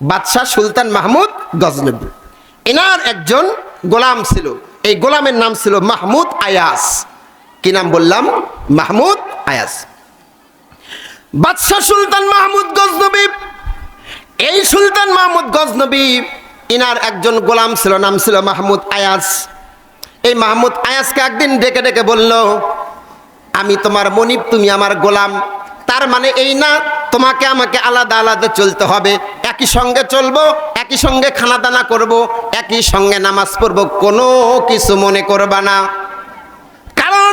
বাদশাহ সুলতান মাহমুদ গজনবী। এনার একজন গোলাম ছিল। এই গোলামের নাম ছিল মাহমুদ আয়াস। কি নাম বললাম? মাহমুদ আয়াস। বাদশাহ সুলতান মাহমুদ গজনবী। এই সুলতান মাহমুদ গজনবী ইনার একজন গোলাম ছিল, নাম ছিল মাহমুদ আয়াস। এই মাহমুদ আয়াসকে একদিন ডেকে ডেকে বলল, আমি তোমার মনিব, তুমি আমার গোলাম। তার মানে এই না, তোমাকে আমাকে আলাদা আলাদা চলতে হবে। একই সঙ্গে চলবো, একই সঙ্গে খানা দানা করব, একই সঙ্গে নামাজ পড়ব, কোনো কিছু মনে করবা না। কারণ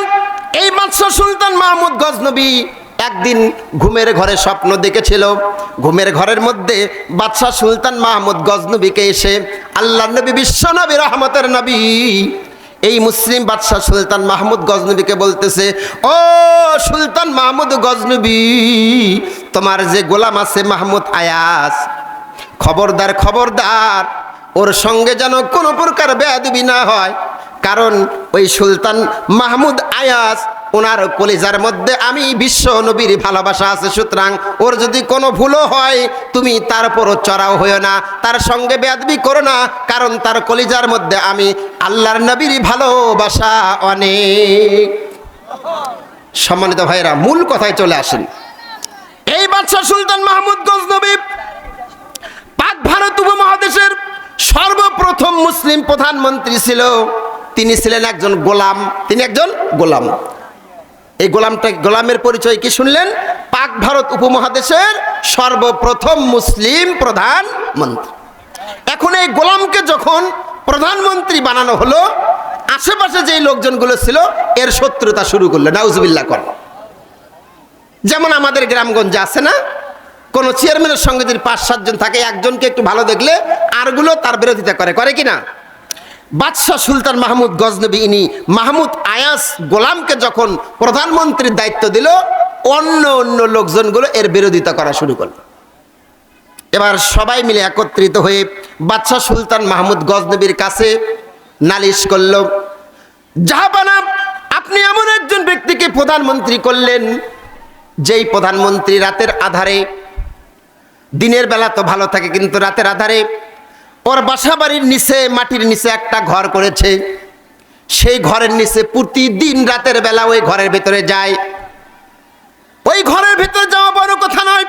এই বাদশাহ সুলতান মাহমুদ গজনবী একদিন ঘুমের ঘরে স্বপ্ন দেখেছিল। ঘুমের ঘরের মধ্যে বাদশাহ সুলতান মাহমুদ গজনবীকে এসে আল্লাহ নবী, বিশ্ব নবী, রহমতের নবী, এই মুসলিম বাদশাহ সুলতান মাহমুদ গজনবীকে বলতেছে, ও সুলতান মাহমুদ গজনবী, তোমার যে গোলাম আছে মাহমুদ আয়াস খবরদার খবরদার, ওর সঙ্গে যেন কোনো প্রকার বেয়াদবি না হয়। কারণ ওই সুলতান মাহমুদ আয়াস ওনার কলিজার মধ্যে আমি বিশ্ব নবীর ভালোবাসা আছে। সুতরাং ওর যদি কোনো ভুলও হয়, তুমি তার চড়াও হইও না, তার সঙ্গে বেয়াদবি করো না, কারণ তার কলিজার মধ্যে আমি আল্লাহর নবীর ভালোবাসা অনেক। সম্মানিত ভাইরা মূল কথায় চলে আসেন। এই বাদশাহ সুলতান মাহমুদ গজনবী ভারত উপমহাদেশের সর্বপ্রথম মুসলিম প্রধানমন্ত্রী ছিল। তিনি ছিলেন একজন গোলাম। তিনি একজন গোলাম। এই গোলামটা, গোলামের পরিচয় কি শুনলেন? পাক ভারত উপমহাদেশের সর্বপ্রথম মুসলিম প্রধানমন্ত্রী। এখন এই গোলামকে যখন প্রধানমন্ত্রী বানানো হলো, আশেপাশে যেই লোকজনগুলো ছিল, এর শত্রুতা শুরু করল নাউজবিল্লা কর। যেমন আমাদের গ্রামগঞ্জে আছে না? কোন চেয়ারম্যানের সঙ্গে যদি পাঁচ, সাতজন থাকে, একজনকে একটু ভালো দেখলে আরগুলো তার বিরোধিতা করে করে কি না বাদশাহ সুলতান মাহমুদ গজনবী ইনি মাহমুদ আয়াস গোলামকে যখন প্রধানমন্ত্রীর দায়িত্ব দিল, অন্য অন্য লোকজনগুলো এর বিরোধিতা করা শুরু করল। এবার সবাই মিলে একত্রিত হয়ে বাদশাহ সুলতান মাহমুদ গজনবীর কাছে নালিশ করল জাহাবানা আপনি এমন একজন ব্যক্তিকে প্রধানমন্ত্রী করলেন, যেই প্রধানমন্ত্রী রাতের আধারে দিনের বেলা তো ভালো থাকে, কিন্তু রাতের আধারে ওর বাসা বাড়ির নিচে, মাটির নিচে একটা ঘর করেছে। সেই ঘরের নিচে প্রতিদিন রাতের বেলা ওই ঘরের ভেতরে যায়। ওই ঘরের ভেতরে যাওয়া বড় কথা নয়।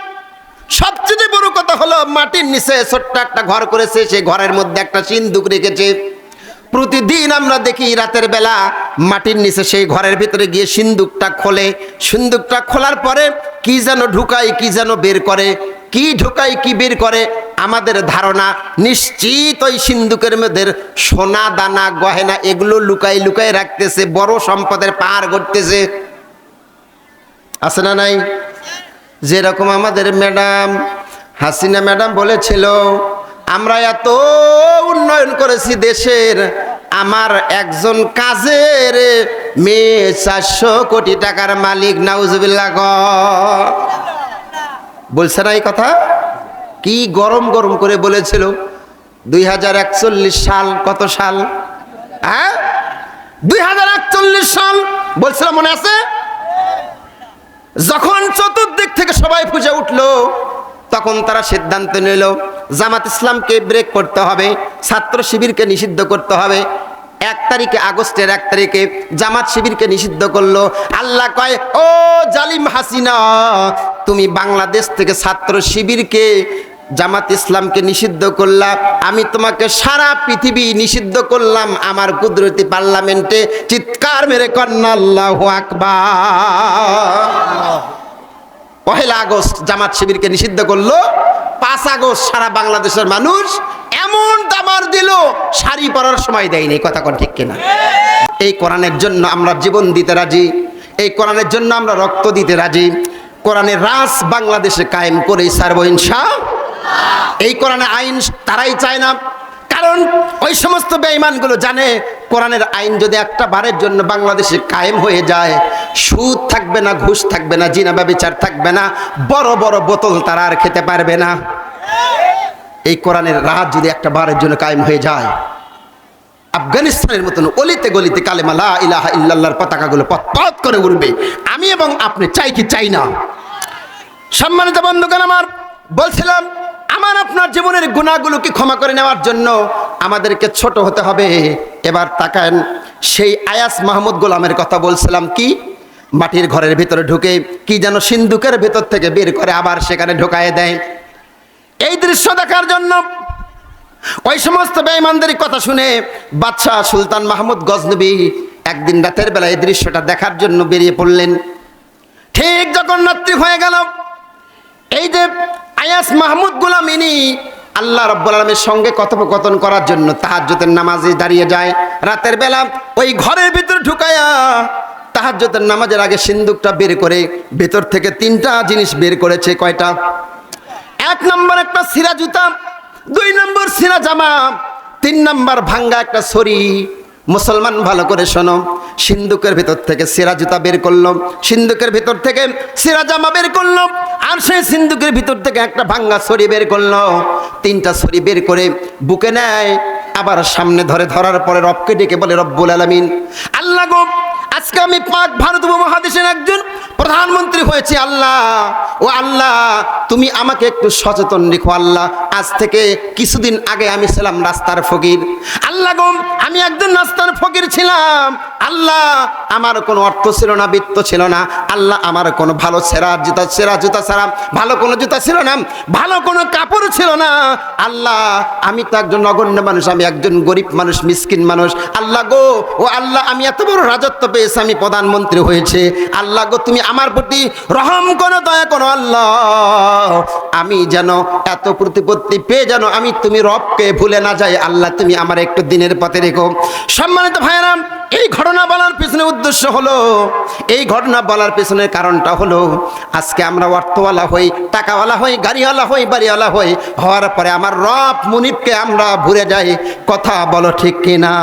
সবচেয়ে বড় কথা হলো, মাটির নিচে ছোট্ট একটা ঘর করেছে, সেই ঘরের মধ্যে একটা সিন্ধুক রেখেছে। প্রতিদিন আমরা দেখি রাতের বেলা মাটির নিচে সেই ঘরের ভিতরে গিয়ে সিন্দুকটা খোলে। সিন্দুকটা খোলার পরে কি যেন ঢুকায়, কি যেন বের করে, কি ঢুকায়, কি বের করে, আমাদের ধারণা নিশ্চিত ওই সিন্দুকের মধ্যে সোনা, দানা, গহেনা এগুলো লুকাই লুকাই রাখতেছে, বড় সম্পদের পাহাড় করতেছে আছে না নাই? যেরকম আমাদের ম্যাডাম, হাসিনা ম্যাডাম বলেছিল, আমরা এত উন্নয়ন করেছি দেশের আমার একজন কাজের মেয়ে চারশো কোটি টাকার মালিক নাউজবিল্লা গ। বলছে না এই কথা? কি গরম গরম করে বলেছিল, দুই হাজার একচল্লিশ সাল কত সাল? হ্যাঁ? দুই হাজার একচল্লিশ সাল বলছিলাম মনে আছে? যখন চতুর্দিক থেকে সবাই পুজো উঠল, তখন তারা সিদ্ধান্ত নিল জামাত ইসলামকে ব্রেক করতে হবে, ছাত্র শিবিরকে নিষিদ্ধ করতে হবে। এক তারিখে, আগস্টের এক তারিখে জামাত শিবিরকে নিষিদ্ধ করল। আল্লাহ কয়, ও জালিম হাসিনা, তুমি বাংলাদেশ থেকে ছাত্র শিবিরকে জামাত ইসলামকে নিষিদ্ধ করলাম আমি তোমাকে সারা পৃথিবী নিষিদ্ধ করলাম, আমার কুদরতি পার্লামেন্টে চিৎকার মেরে কন্যা আল্লাহ আকবার। পহেলা আগস্ট জামাত শিবিরকে নিষিদ্ধ করল। পাঁচ আগস্ট সারা বাংলাদেশের মানুষ এমন দামার দিল, শাড়ি পরার সময় দেয়নি, কথা কোন ঠিক কিনা? এই কোরআনের জন্য আমরা জীবন দিতে রাজি, এই কোরআনের জন্য আমরা রক্ত দিতে রাজি, কোরআনের রাস বাংলাদেশে কায়েম করে সারবো ইনশা এই কোরআনে আইন তারাই চায় না কারণ ওই সমস্ত বেঈমানগুলো জানে, কোরআনের আইন যদি একটা বারের জন্য বাংলাদেশে কায়েম হয়ে যায়, সুদ থাকবে না, ঘুষ থাকবে না, জিনা ব্যবচার থাকবে না, বড় বড় বোতল তারা আর খেতে পারবে না। এই কোরআনের রাত যদি একটা বারের জন্য কায়েম হয়ে যায়, আফগানিস্তানের মতন অলিতে গলিতে কালেমা লা ইলাহা ইল্লাল্লাহর পতাকাগুলো পথ করে উড়বে। আমি এবং আপনি চাই কি চাই না? সম্মানিত বন্ধুগণ আমার, বলছিলাম আমার আপনার জীবনের গুণাগুলোকে ক্ষমা করে নেওয়ার জন্য আমাদেরকে ছোট হতে হবে। এবার তাকান, সেই আয়াস মাহমুদ গোলামের কথা বলছিলাম কি? মাটির ঘরের ভিতরে ঢুকে কি যেন সিন্ধুকের ভেতর থেকে বের করে আবার সেখানে ঢোকায় দেয়। এই দৃশ্য দেখার জন্য ওই সমস্ত বেঈমানদের কথা শুনে বাদশাহ সুলতান মাহমুদ গজনবী একদিন রাতের বেলা এই দৃশ্যটা দেখার জন্য বেরিয়ে পড়লেন। ঠিক যখন রাত্রি হয়ে গেল, এই যে আয়াস মাহমুদ গুলামিনী আল্লাহ রব্বুল আলমের সঙ্গে কথোপকথন করার জন্য তাহাজ্জতের নামাজে দাঁড়িয়ে যায়। রাতের বেলা ওই ঘরের ভিতরে ঢুকায়া তাহাজ্জতের নামাজের আগে সিন্দুকটা বের করে ভেতর থেকে তিনটা জিনিস বের করেছে, কয়টা? এক নম্বর একটা সিরা জুতা দুই নম্বর সিরা জামা তিন নম্বর ভাঙ্গা একটা ছড়ি। মুসলমান ভালো করে শোনো। সিন্ধুকের ভিতর থেকে সিরা জুতা বের করল। সিন্ধুকের ভিতর থেকে সিরা জামা বের করল। আর সেই সিন্ধুকের ভিতর থেকে একটা ভাঙ্গা ছড়ি বের করল। তিনটা ছড়ি বের করে বুকে নেয়। আবার সামনে ধরে ধরার পরে রবকে ডেকে বলে, রব্বুল আলমিন। আল্লাহ গো আজকে আমি পাক ভারত উপমহাদেশের একজন প্রধানমন্ত্রী হয়েছি, আল্লাহ। ও আল্লাহ, তুমি আমাকে একটু সচেতন রেখো, আল্লাহ। আজ থেকে কিছুদিন আগে আমি ছিলাম রাস্তার ফকির। আল্লাহ গো, আমি একজন রাস্তার ফকির ছিলাম। আল্লাহ, আমার কোনো অর্থ ছিল না, বৃত্ত ছিল না। আল্লাহ, আমার কোনো ভালো সেরা জুতা সেরা জুতা ছাড়া ভালো কোনো জুতা ছিল না। ভালো কোনো কাপড় ছিল না। আল্লাহ, আমি তো একজন নগণ্য মানুষ, আমি একজন গরিব মানুষ, মিসকিন মানুষ। আল্লাহ গো, ও আল্লাহ, আমি এত বড় রাজত্ব পেয়েছি আমি প্রধানমন্ত্রী হয়েছে। আল্লাহ গো, তুমি আমার প্রতি রহম করো, দয়া করো আল্লাহ। আমি যেন এত প্রতিপত্তি পেয়ে যেন আমি তুমি রবকে ভুলে না যাই। আল্লাহ, তুমি আমার একটু দিনের পথে রেখো। সম্মানিত ভাইরাম এই ঘটনা বলার পিছনে উদ্দেশ্য হলো, এই ঘটনা বলার পিছনের কারণটা হলো, আজকে আমরা অর্থওয়ালা হই, টাকাওয়ালা হই, গাড়িওয়ালা হই, বাড়িওয়ালা হই, হওয়ার পরে আমার রব মুনিবকে আমরা ভুলে যাই। কথা বলো ঠিক কিনা?